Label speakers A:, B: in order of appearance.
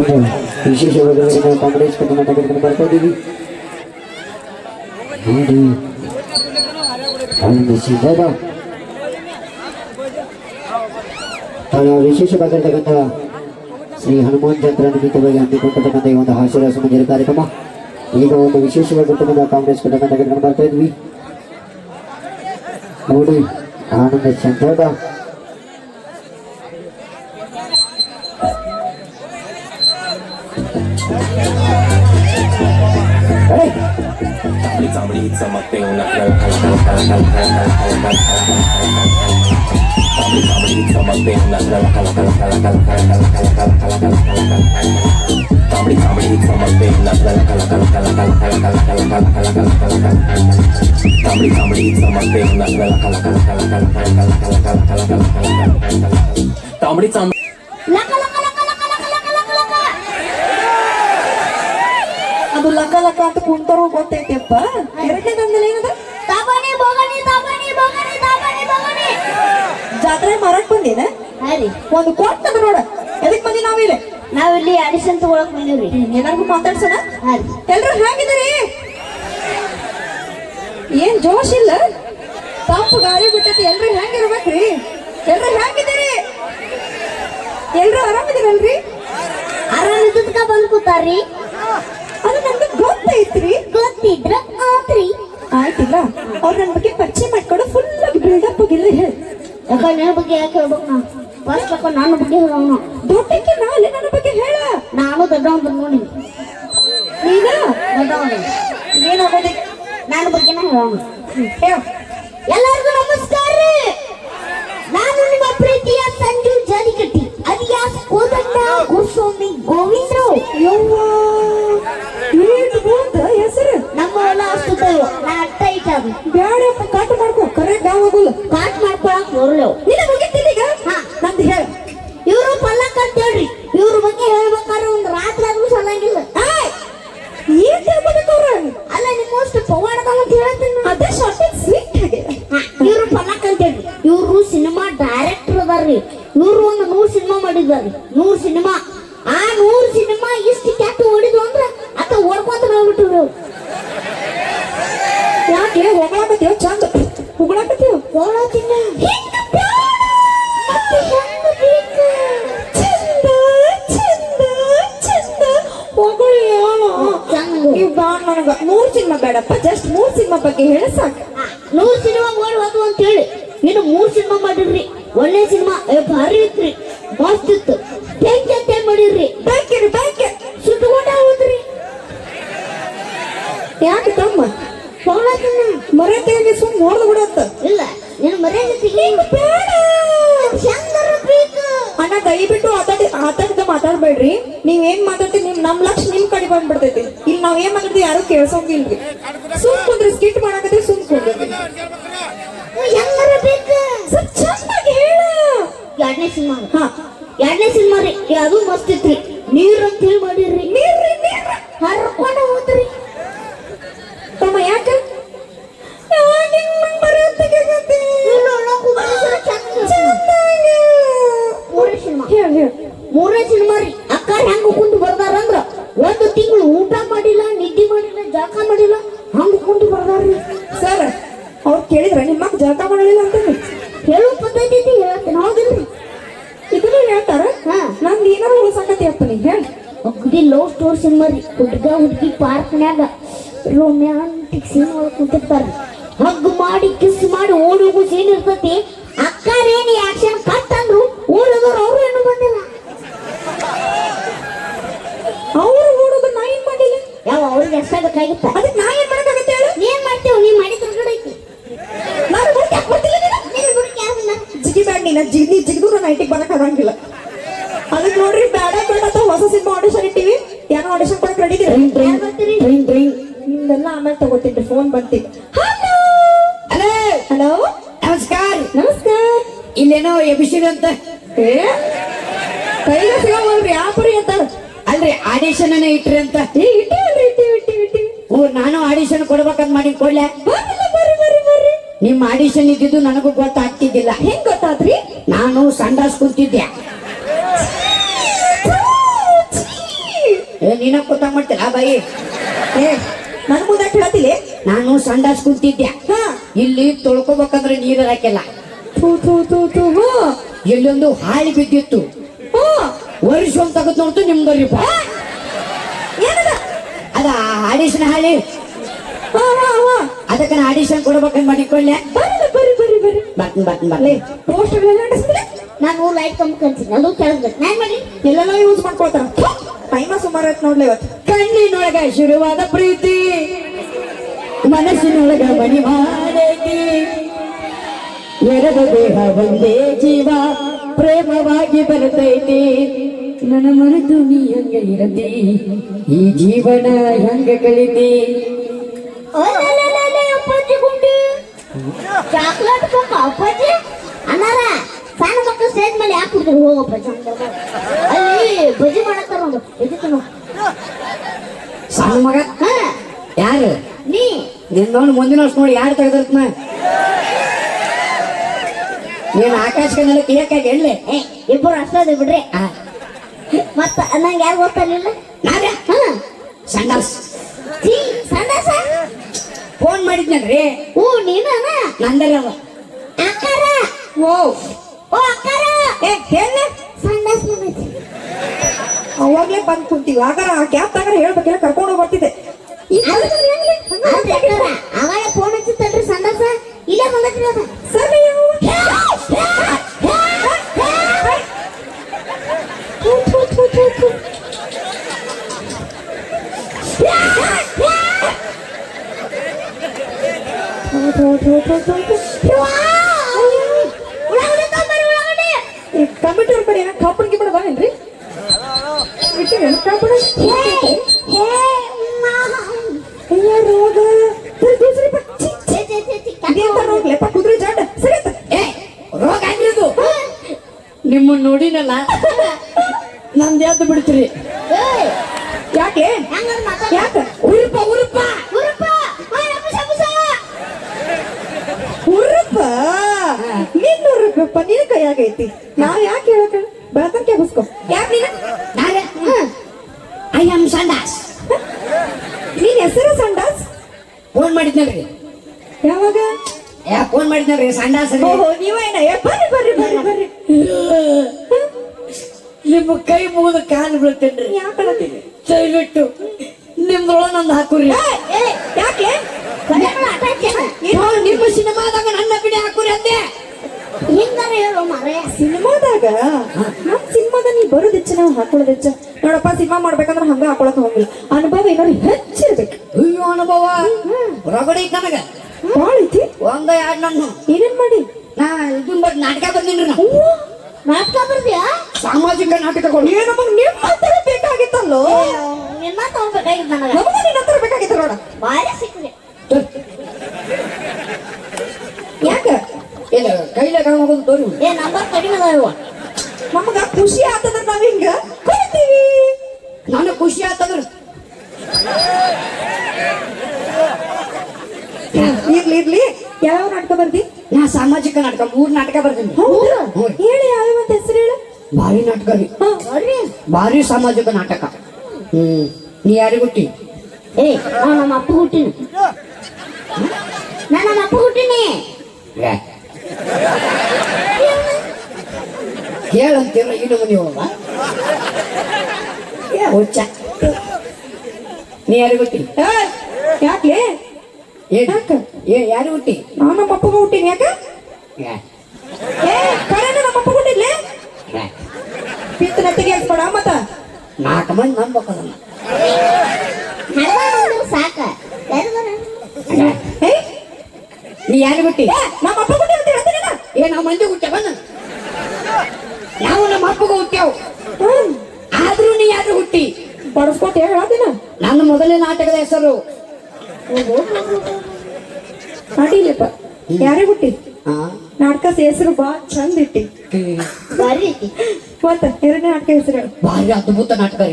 A: ಒಂದು ವಿಶೇಷವಾದ ನಾವು ಕಾಂಗ್ರೆಸ್ ಪಟ್ಟಣ ತೆಗೆದುಕೊಂಡು ಬರ್ತಾ ಇದ್ದೀವಿ ನೋಡಿ ಒಂದು ಸಿದ್ಧದ ವಿಶೇಷವಾಗಿರ್ತಕ್ಕಂಥ ಶ್ರೀ ಹನುಮಾನ್ ಜಾತ್ರಾ ನಿಮಿತ್ತವಾಗಿ ಹಮ್ಮಿಕೊಂಡಿರ್ತಕ್ಕಂಥ ಈ ಒಂದು ಹಾಸ್ಯರಾಸ ಮಂದಿರ ಕಾರ್ಯಕ್ರಮ ಈಗ ಒಂದು ವಿಶೇಷವಾಗಿರ್ತಕ್ಕಂಥ ಕಾಂಗ್ರೆಸ್ ಪಟ್ಟಣ ತೆಗೆದುಕೊಂಡು ಬರ್ತಾ ಇದ್ವಿ ನೋಡಿ ಆನಂದ ಚಂದ್ರದ
B: Laka laka
C: ಅದು ಲಕ ಲಕ ಅಂತ ಕುಂತರು ಗೊತ್ತೈತೆಪ್ಪ? ಎರಡನೇದಂದ್ರೆ ಏನದ?
B: ತಾಬಾನಿ ಬೋಗಣಿ ತಾಬಾನಿ ಬೋಗಣಿ ತಾಬಾನಿ ಬೋಗಣಿ
C: ಜಾತ್ರೆ ಮಾರಕ್ ಬಂದೇನ?
B: ಹರಿ
C: ಒಂದು ಕೊಟ್ಟ ನೋಡ. ಎದಕ್ ಬಂದಿ ನಾವಿಲ್ಲ
B: ನಾವಿಲ್ಲಿ ಆಡಿಷನ್ ತಗೊಳಕ್ ಬಂದಿವ್ರಿ
C: ಏನಾದ್ರು ಮಾತಾಡ್ಸೋಣ? ಎಲ್ರು ಹೇಗಿದ್ದೀರಿ? ಏನ್ ಜೋಶ್ ಇಲ್ಲ? ತಂಪು ಗಾಳಿ ಬಿಟ್ಟತಿ ಎಲ್ರು ಹೆಂಗಿರ್ಬೇಕ್ರಿ? ಎಲ್ರು ಹೇಗಿದ್ದೀರಿ? ಎಲ್ರು ಆರಾಮಿದ್ದೀರಲ್ರಿ?
B: ಆರಾಮಿದ್ದ ಬಂದ್ ಕೂತಾರ್ರಿ
C: ಅದು ನಮ್ಗೆ ಗೊತ್ತೈತ್ರಿ
B: ಗೊತ್ತಿದ್ರ ಆತ್ರಿ
C: ಆಯ್ತಿಲ್ಲ? ಅವ್ರು ನನ್ನ ಬಗ್ಗೆ ಪರಿಚಯ ಮಾಡ್ಕೊಂಡು ಫುಲ್ ಆಗಿ ಬಿಲ್ಡಪ್ ಆಗಿಲ್ಲ ಹೇಳಿ.
B: ಯಾಕ ನಿನ್ನ ಬಗ್ಗೆ ಯಾಕೆ ಹೇಳ್ಬೇಕು ನಾ ಫಸ್ಟ್ ಅಪ್ಪ ನನ್ನ ಬಗ್ಗೆ ಹೇಳೋಣ
C: ದೊಡ್ಡಕ್ಕೆ ನಾಳೆ ನನ್ನ ಬಗ್ಗೆ ಹೇಳ.
B: ನಾನು ದೊಡ್ಡವನ್ ನೋಡಿ.
C: ನೀನ?
B: ಏನು
C: ಏನಾಗೋದಿ
B: ನನ್ನ ಬಗ್ಗೆನ ಹೇಳೋಣ
C: ಹೇಳ.
B: ಎಲ್ಲರಿಗೂ ನಮಸ್ಕಾರ. ರೀ ನಾನು ನಿಮ್ಮ ಪ್ರೀತಿಯ ಸಂಜು ಜಾಲಿಕಟ್ಟಿ ಅಲಿಯಾಸ್ ಕೋದಂಡ ಗುರುಸ್ವಾಮಿ ಗೋವಿಂದರಾವ್.
C: ಯವ್ವ.
B: ತಗೋ ನಾ ಅರ್ಥ ಐತಾದ
C: ಬ್ಯಾಡಪ್ಪ ಕಟ್ ಮಾಡ್ಕೊ. ಕರೆ ಗಾವ್ ಆಗೋಲ್ಲ
B: ಕಾಟ್ ಮಾಡ್ಕೊಳಕ್ ಬರಲೇವ್
C: ನಿನ್ನ ಮುಗಿತಿದ್ದೀಗ
B: ಹಾ.
C: ನಂದು ಹೇಳ.
B: ಇವರು ಪಲ್ಲಕ್ ಅಂತ ಹೇಳ್ರಿ. ಇವ್ರ ಬಗ್ಗೆ ಹೇಳ್ಬೇಕಾದ್ರೆ ಒಂದು ರಾತ್ರಿ ಆದ್ರೂ ಸಲಂಗಿಲ್ಲ.
C: ಏನ್ ತಿಳ್ಕೊಬೇಕು ಅವ್ರ?
B: ಅಲ್ಲ ನಿಮ್ಮಷ್ಟು ಪವಾಡದವ ಅಂತ ಹೇಳ್ತೀನಿ.
C: ಅದೇ ಶಾರ್ಟೇಜ್ ಸ್ವೀಟ್ ಆಗಿದೆ
B: ಇವ್ರು ಪಲ್ಲಕ್ ಅಂತ ಹೇಳ್ರಿ. ಇವರು ಸಿನಿಮಾ ಡೈರೆಕ್ಟರ್ ಅದಾರ್ರಿ. ಇವ್ರು ಒಂದು ನೂರ್ ಸಿನಿಮಾ ಮಾಡಿದಾರ್ರಿ. ನೂರು ಸಿನಿಮಾ. ಆ ನೂರು ಸಿನಿಮಾ ಇಷ್ಟು ಕ್ಯಾಟ್ ಓಡಿದ್ವು ಅಂದ್ರೆ ಅತ್ತ ಓಡ್ಕೊಂತ ಹೋಗ್ಬಿಟ್ರು ಇವ್ರು.
C: ಯಾಕೆ ಹೊಗಳಾಕತ್ತೀವ ಚಂದ ಹೊಗಳಾಕತ್ತೀವ
B: ಹೋಗ್ಲಾತಿನ್ನ. ಹಿಂಗ್ ಬ್ಯಾಡ. ಮತ್ತೆ ಹೆಂಗ್ ಬೇಕು?
C: ಚಂದ ಚಂದ ಚಂದ ಹೊಗಳು
B: ಚಂದ.
C: ಇವ್ ಬಾ ನನಗ ಮೂರ್ ಸಿನಿಮಾ ಬೇಡಪ್ಪ. ಜಸ್ಟ್ ಮೂರ್ ಸಿನಿಮಾ ಬಗ್ಗೆ ಹೇಳ ಸಾಕು.
B: ನೂರ್ ಸಿನಿಮಾ ಹೋದ್ವು ಅಂತ ಹೇಳಿ. ನೀನು ಮೂರ್ ಸಿನಿಮಾ ಮಾಡಿರ್ರಿ. ಒಳ್ಳೆ ಸಿನಿಮಾ ಭಾರಿ ಇತ್ರಿ ಮಸ್ತ್ ಇತ್ತು. ಬೆಂಕಿ ಅಂತ ಮಾಡಿರ್ರಿ?
C: ಬ್ಯಾಂಕಿರಿ ಬ್ಯಾಂಕ್
B: ಸುಟ್ಟುಕೊಂಡ ಹೋದ್ರಿ.
C: ಯಾಕೆ ತಮ್ಮ?
B: ಹೋಗ್ಲಾತಿನ್ನ.
C: ಮರತೆಗೆ ಸುಮ್ ನೋಡ್ದು ಬಿಡತ್ತ
B: ಇಲ್ಲ ನೀನು ಮರ್ಯಾದೆ
C: ಬೇಡ.
B: ಹೆಂಗಾರ ಬೇಕು
C: ಅಣ್ಣ ದಯವಿಟ್ಟು ಆತಾಡಿ ಆತಾಡ್ದ ಮಾತಾಡ್ಬೇಡ್ರಿ. ನೀವ್ ಏನ್ ಮಾತಾಡ್ತೀರಿ ನಿಮ್ ನಮ್ ಲಕ್ಷ ನಿಮ್ ಕಡೆ ಬಂದ್ಬಿಡ್ತೈತಿ. ಇಲ್ಲಿ ನಾವ್ ಏನ್ ಮಾತಾಡ್ತೀವಿ ಯಾರು ಕೇಳ್ಸೋಂಗಿಲ್ರಿ. ಸುಮ್ ಕುಂದ್ರಿ ಸ್ಕಿಟ್ ಮಾಡಕತ್ತೀವಿ ಸುಮ್ ಕುಂದ್ರಿ. ಸ್ವಲ್ಪ ಚಂದಾಗಿ ಹೇಳ.
B: ಎರಡನೇ ಸಿನಿಮಾ
C: ಹಾ.
B: ಎರಡನೇ ಸಿನಿಮಾ ರೀ ಅದು ಮಸ್ತ್ ಇತ್ರಿ
C: ಏನಾರು ಉಳಿಸಾಕತಿ ಅಪ್ಪ ನೀ ಹೇಳ.
B: ಹುಡುಗಿ ಲವ್ ಸ್ಟೋರ್ ಸಿನಿಮಾ ರೀ. ಹುಡುಗ ಹುಡುಗಿ ಪಾರ್ಕ್ನ್ಯಾಗ ರೊಮ್ಯಾಂಟಿಕ್ ಸೀನ್ ಒಳಗೆ ಕುಂತಿರ್ತಾರ ಹಗ್ ಮಾಡಿ ಕಿಸ್ ಮಾಡಿ ಓಡುಗು ಸೀನ್ ಇರ್ತೈತಿ. ಅಕ್ಕರೇನು ಆಕ್ಷನ್ ಕಟ್ ಅಂದ್ರು ಓಡೋದವ್ರು ಅವರು ಏನು ಬಂದಿಲ್ಲ.
C: ಅವರು ಓಡೋದು ನಾ ಏನ್ ಮಾಡಿಲ್ಲ?
B: ಯಾವ ಅವ್ರಿಗೆ ಎಷ್ಟ ಬೇಕಾಗಿತ್ತ
C: ಅದಕ್ಕೆ ನಾ ಏನ್ ಮಾಡಕ್ಕಾಗತ್ತೆ ಹೇಳು?
B: ಏನ್ ಮಾಡ್ತೇವ್ ನೀ ಮಾಡಿದ್ರ ಕಡೆ ಐತಿ
C: ನಾನು ಬಿಟ್ಟು ಯಾಕೆ ಬರ್ತಿಲ್ಲ ನೀನು?
B: ನೀನ್ ಬಿಡಕ್ ಯಾರು ಇಲ್ಲ
C: ಜಿಗಿ ಬ್ಯಾಡ್ ನೀನ ಜಿಗಿ ಜಿಗಿದ್ರು ನೈಟಿಗೆ ಬರಕ್ ಆಗಂಗಿಲ್ಲ. ಅದಕ್ಕೆ ನೋಡ್ರಿ ಬೇಡ ಬೇಡ ಅಂತ ಹೊಸ ಸಿನಿಮಾ ಆಡಿಷನ್ ಇಟ್ಟಿವಿ. ಏನೋ ಆಡಿಷನ್ ಕೊಡಕ್ ರೆಡಿ? ನಿಮ್ದೆಲ್ಲ ಆಮೇಲೆ ತಗೋತಿದ್ರಿ ಫೋನ್ ಬಂತಿದ್ದು ಹಲೋ
D: ಹಲೋ
C: ಹಲೋ
D: ನಮಸ್ಕಾರ.
C: ನಮಸ್ಕಾರ.
D: ಇಲ್ಲೇನೋ ಎಬಿಸಿಡ್ ಅಂತ?
C: ಏ? ಕೈಗೆ ಸಿಗಲ್ರಿ ಯಾಪರಿ ಅಂತಾರ
D: ಅಲ್ರಿ ಆಡಿಷನ್ ಇಟ್ರಿ ಅಂತ.
C: ಇಟ್ಟಿವಿ ಇಟ್ಟಿವಿ ಇಟ್ಟಿವಿ.
D: ಓ ನಾನು ಆಡಿಷನ್ ಕೊಡ್ಬೇಕಂತ ಮಾಡಿ ಕೊಡ್ಲೆ? ನಿಮ್ಮ ಆಡಿಷನ್ ಇದ್ದಿದ್ದು ನನಗೂ ಗೊತ್ತಾಗ್ತಿದ್ದಿಲ್ಲ.
C: ಹೆಂಗ್ ಗೊತ್ತಾದ್ರಿ?
D: ನಾನು ಸಂಡಾಸ್ ಕುಂತಿದ್ದೆ ನೀನ ಕೊಟ್ಟಂಗ್ ಮಾಡ್ತೀರಾ ಬಾಯಿ?
C: ಏ ನನ್ ಮುಂದೆ ಹೇಳ್ತಿಲಿ?
D: ನಾನು ಸಂಡಾಸ್ ಕುಂತಿದ್ದೆ. ಇಲ್ಲಿ ತೊಳ್ಕೊಬೇಕಂದ್ರೆ ನೀರು ಹಾಕಿಲ್ಲ.
C: ಥೂ ಥೂ ಥೂ ಥೂ ಹಾ.
D: ಇಲ್ಲೊಂದು ಹಾಳಿ ಬಿದ್ದಿತ್ತು. ವರ್ಷ ಒಂದ್ ತಗದ್ ನೋಡ್ತು ನಿಮ್ದರಿಪ್ಪ
C: ಏನದ?
D: ಅದ ಆಡಿಷನ್ ಹಾಳಿ.
C: ಹಾ ಹಾ ಹಾ.
D: ಅದಕ್ಕೆ ನಾ ಆಡಿಷನ್ ಕೊಡ್ಬೇಕಂತ ಮಾಡಿಕೊಳ್ಳೆ.
C: ಬರ್ರಿ ಬರ್ರಿ ಬರ್ರಿ
D: ಬರ್ತನ್ ಬರ್ತನ್ ಬರ್ಲಿ
C: ಪೋಸ್ಟರ್ಗಳೆಲ್ಲ
B: ನಾನು ಲೈಟ್ ಕಮ್ಮಿ ಕಲ್ಸಿದ್ದೆ ಅದು ಕೆಳಗೆ ನಾನು ಮಾಡಿ.
C: ಎಲ್ಲೆಲ್ಲ ಯೂಸ್ ಮಾಡ್ಕೊಳ್ತಾರ? ಆಯ್ತು ನೋಡ್ಲಿ ಇವತ್ತು.
D: ಕಣ್ಣಿನೊಳಗ ಶುರುವಾದ ಪ್ರೀತಿ ಮನಸ್ಸಿನೊಳಗ ಮಣಿ ಮಾಡೈತಿ ಎರಡ ದೇಹ ಒಂದೇ ಜೀವ ಪ್ರೇಮವಾಗಿ ಬರ್ತೈತಿ. ನನ್ನ ಮನದು ನೀ ಹಂಗ ಇರತಿ ಈ ಜೀವನ ಹಂಗ ಕಳಿತಿ.
B: ಅಲ್ಲಲ್ಲಲ್ಲಲ್ಲ, ಅಪ್ಪಾಜಿ ಗುಂಡಿ. ಚಾಕ್ಲೇಟ್ ಅಪ್ಪಾಜಿ. ಅನ್ನಾರ ಸಣ್ಣ ಮಕ್ಕಳು ಸ್ಟೇಜ್ ಮೇಲೆ ಯಾಕೆ ಕುಡ್ತಾರೆ ಹೋಗೋ ಚಂದ ಅಲ್ಲಿ ಭಜಿ ಮಾಡತ್ತಾರ ಒಂದು ಎದಕ್ಕೆ
D: ಸಣ್ಣ ಮಗ? ಯಾರು?
B: ನೀ.
D: ನಿನ್ನವನು ಮುಂದಿನ ವರ್ಷ ನೋಡಿ ಯಾರು ತೆಗೆದಿರ್ತನ? ನೀನು ಆಕಾಶ ಕನ್ನಡಕ್ಕೆ ಏಕಾಗಿ
B: ಏ ಇಬ್ಬರು ಅಷ್ಟೇ ಬಿಡ್ರಿ. ಮತ್ತ ನಂಗೆ ಯಾರು ಗೊತ್ತಾಗಲಿಲ್ಲ?
D: ನಾವ್ಯಾ?
B: ಹಾ.
D: ಸಂಡಾಸ್
B: ಸಂಡಾಸ
D: ಫೋನ್ ಮಾಡಿದ್ನಲ್ರಿ.
B: ಓ ನೀನ
D: ಅವ.
B: ಅಕ್ಕಾರ?
C: ಓ.
B: ಓ ಅಕ್ಕಾರ
C: ಏ
B: ಸಂಡಾಸ್ ಬಂದೈತಿ
C: ಅವಾಗ್ಲೇ ಬಂದ್ ಕುಂತೀವಿ. ಆಗಾರ ಆ ಕ್ಯಾಬ್ ತಗಾರ ಹೇಳ್ಬೇಕಿಲ್ಲ ಕರ್ಕೊಂಡು ಹೋಗ್ಬರ್ತಿದ್ದೆ
B: ಅವಾಗ ಫೋನ್ ಹಚ್ಚಿತ್ತಲ್ರಿ ಸಂಡಾಸ? ಇಲ್ಲೇ ಬಂದೈತಿ
C: ಸರಿ ಇದೇಂತ ರೋಗ್ಲೆಪ್ಪ ಕುದುರೆ ಜಾಡ.
D: ಏ ರೋಗ ಆಗಿರೋದು. ನಿಮ್ಮನ್ನ ನೋಡಿನಲ್ಲ. ನಂದು ಎದ್ದು ಬಿಡ್ತೀರಿ?
C: ಯಾಕೆ? ಯಾಕ?
D: ಉರುಪ ಉರುಪ
C: ನಿನ್ನ ಹುರ್ರಪ್ಪ ನಿನ್ನ ಕೈಯಾಗೈತಿ. ನಾವ್ ಯಾಕೆ ಹೇಳಕ ಬೆಳತಂಕೆ ಹುಸ್ಕೊ ಯಾಕೆ ನೀನ
D: ನಾಳೆ ಐ ಆಮ್ ಸಂಡಾಸ್
C: ನೀನ್ ಹೆಸರು ಸಂಡಾಸ್
D: ಫೋನ್ ಮಾಡಿದ್ನಲ್ರಿ
C: ಯಾವಾಗ
D: ಯಾ ಫೋನ್ ಮಾಡಿದ್ರಿ ಸಂಡಾಸ್ ಸರಿ
C: ಓಹೋ ನೀವೇನ? ಬರ್ರಿ ಬರ್ರಿ ಬರ್ರಿ ಬರ್ರಿ.
D: ನಿಮ್ಮ ಕೈ ಮುಗಿದ ಕಾಲು ಬೀಳ್ತೇನ್ರಿ.
C: ಯಾಕಳತ್ತೀನಿ
D: ದಯವಿಟ್ಟು ನಿಮ್ದ್ರೊಳ ನಂದು ಹಾಕುರಿ.
C: ಯಾಕೆ
D: ನಿಮ್ಮ ಸಿನಿಮಾದಾಗ ನನ್ನ ಬಿಡಿ ಹಾಕುರಿ ಅಂದೆ.
B: ಹಿಂಗಾರ ಹೇಳು ಮಾರೇ
C: ಸಿನಿಮಾದಾಗ ನಮ್ ಸಿನಿಮಾದ ನೀ ಬರೋದ್ ಹೆಚ್ಚ ನಾವು ಹಾಕೊಳ್ಳೋದ್ ಹೆಚ್ಚ. ನೋಡಪ್ಪ ಸಿನಿಮಾ ಮಾಡ್ಬೇಕಂದ್ರೆ ಹಂಗ ಹಾಕೊಳಕ್ ಹೋಗಿಲ್ಲ ಅನುಭವ ಏನಾರು ಹೆಚ್ಚಿರ್ಬೇಕು.
D: ಅಯ್ಯೋ ಅನುಭವ. ರಗಡಿ ನನಗ.
C: ಬಾಳ ಐತಿ
D: ಒಂದ ಎರಡು ನನ್ನ.
C: ಏನೇನ್ ಮಾಡಿ?
D: ನಾ ಇದನ್ ಮಾಡಿ ನಾಟಕ ಬಂದಿನ್ರಿ ನಾ.
B: ನಾಟಕ ಬರ್ದ್ಯಾ?
D: ಸಾಮಾಜಿಕ ನಾಟಕಗಳು
C: ಏ ನಮಗ್ ನಿಮ್ ಹತ್ರ ಬೇಕಾಗಿತ್ತಲ್ಲೋ?
B: ನಿನ್ನ ತಗೋಬೇಕಾಗಿತ್ತು ನನಗ.
C: ನಮಗ ನಿನ್ನ ಹತ್ರ ಬೇಕಾಗಿತ್ತು ನೋಡ.
B: ಬಾರಿ ಸಿಕ್ಕಿದೆ
C: ಯಾಕ?
D: ಇಲ್ಲ ಕೈಲ ಹೋಗೋದು ತೋರಿ.
B: ಏ ನಂಬರ್ ಕಡಿಮೆ ಅದಾವ
C: ನಮಗ ಖುಷಿ ಆತದ ನಾವ್ ಹಿಂಗ ಕೊಡ್ತೀವಿ.
D: ನನಗೆ ಖುಷಿ ಆತಂದ್ರ
C: ಇರ್ಲಿ. ಯಾವ ನಾಟಕ ಬರ್ದಿ?
D: ನಾ ಸಾಮಾಜಿಕ ನಾಟಕ ಮೂರ್ ನಾಟಕ ಬರ್ತೀನಿ.
C: ಹೇಳಿ ಯಾವ ಹೆಸರು ಹೇಳು.
D: ಭಾರಿ ನಾಟಕ ರೀ. ಭಾರಿ ಸಾಮಾಜಿಕ ನಾಟಕ. ಹ್ಮ್ ನೀ ಯಾರಿಗೆ ಹುಟ್ಟಿ?
B: ಏ ನಮ್ಮ ಅಪ್ಪ ಹುಟ್ಟಿನಿ. ನಾ ನಮ್ಮ ಅಪ್ಪ ಹುಟ್ಟಿನಿ.
D: ಹೇಳಂತೀರ ಇನ್ನು ಮನಿ ಒಳಗ ಏ ಹುಚ್ಚ. ನೀ ಯಾರಿಗೆ ಹುಟ್ಟಿ? ಏನ್
C: ಯಾಕ?
D: ಏ ಯಾರಿಗೆ ಹುಟ್ಟಿ?
C: ನಾನು ನಮ್ಮ ಅಪ್ಪಗ ಹುಟ್ಟಿನಿ ಯಾಕ?
D: ಏ,
C: ಕರೆನ ನಮ್ಮ ಅಪ್ಪ ಹುಟ್ಟಿದ್ಲೆ? ಪಿತ್ತ ನೆತ್ತಿಗೆ ಹಾಕ್ಬೇಡ ಮತ್ತ?
D: ನಾಲ್ಕು ಮಂದಿ
B: ಬಂದ್ರು ಸಾಕ.
C: ಏ
D: ನೀ ಯಾರು ಹುಟ್ಟಿ?
C: ನಮ್ಮ ಅಪ್ಪ ಹುಟ್ಟಿ ಅಂತ ಹೇಳ್ತೀನಿ
D: ಏ ನಾವು ಮಂದಿ ಹುಟ್ಟ್ಯಾವ ನಾವು ನಮ್ಮ ಅಪ್ಪಗ ಹುಟ್ಟ್ಯಾವು ಆದ್ರೂ ನೀ ಯಾರು ಹುಟ್ಟಿ?
C: ಬಡಸ್ಕೊತ ಹೇಳತ್ತಿನ
D: ನನ್ನ ಮೊದಲೇ ನಾಟಕದ ಹೆಸರು
C: ಅಡಿಲಿಪ್ಪ ಯಾರೇ ಹುಟ್ಟಿ
D: ಆ,
C: ನಾಟಕ ಹೆಸರು ಬಾ ಚಂದ ಇಟ್ಟಿ
B: ಭಾರಿ ಐತಿ
C: ಮತ್ತ ಎರಡನೇ ನಾಟಕ ಹೆಸರು ಹೇಳು
D: ಭಾರಿ ಅದ್ಭುತ ನಾಟಕ ರೀ